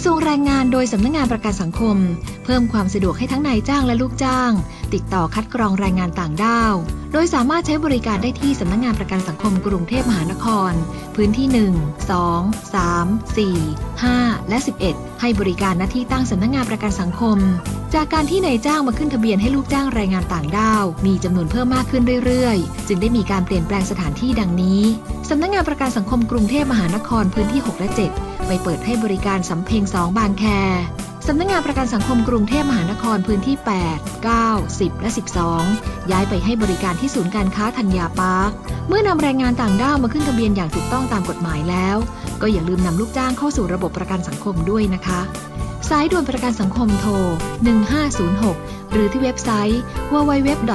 กระทรวงแรงงานโดยสำนักงงานประกันสังคม เพิ่มความสะดวกให้ทั้งนายจ้างและลูกจ้าง ติดต่อคัดกรองแรงงานต่างด้าว โดยสามารถใช้บริการได้ที่สำนักงงานประกันสังคมกรุงเทพมหานคร พื้นที่ 1 2 3 4 5 และ 11 ให้บริการหน้าที่ตั้งสำนักงงานประกันสังคม จากการที่นายจ้างมาขึ้นทะเบียนให้ลูกจ้างแรงงานต่างด้าว มีจำนวนเพิ่มมากขึ้นเรื่อย ๆ จึงได้มีการเปลี่ยนแปลงสถานที่ดังนี้สำนักงานประกันสังคมกรุงเทพมหานครพื้นที่ 6 และ 7 ไปเปิดให้บริการสำเพ็ง2 บางแคสำนักงานประกันสังคมกรุงเทพมหานครพื้นที่ 8 9 10 และ 12 ย้ายไปให้บริการที่ศูนย์การค้าธัญญาปาร์ค เมื่อนำแรงงานต่างด้าวมาขึ้นทะเบียนอย่างถูกต้องตามกฎหมายแล้ว ก็อย่าลืมนำลูกจ้างเข้าสู่ระบบประกันสังคมด้วยนะคะ สายด่วนประกันสังคมโทร 1506 หรือที่เว็บไซต์ www.sso.go.th